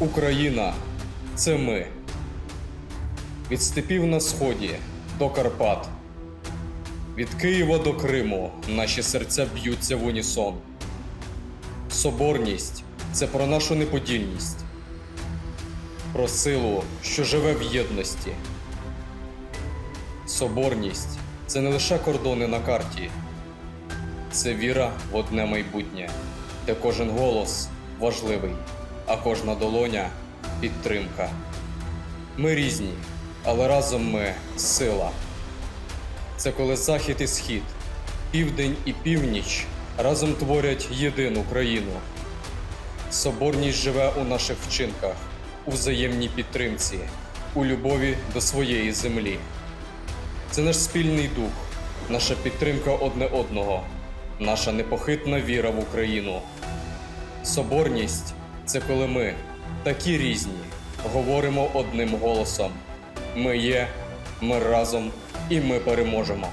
Україна це ми. Від степів на сході до Карпат. Від Києва до Криму наші серця б'ються в унісон. Соборність це про нашу неподільність, про силу, що живе в єдності. Соборність це не лише кордони на карті, це віра в одне майбутнє, де кожен голос важливий, а кожна долоня підтримка. Ми різні, але разом ми сила. Це коли захід і схід, південь і північ разом творять єдину країну. Соборність живе у наших вчинках, у взаємній підтримці, у любові до своєї землі. Це наш спільний дух, наша підтримка одне одного, наша непохитна віра в Україну. Соборність це коли ми, такі різні, говоримо одним голосом. Ми є, ми разом і ми переможемо.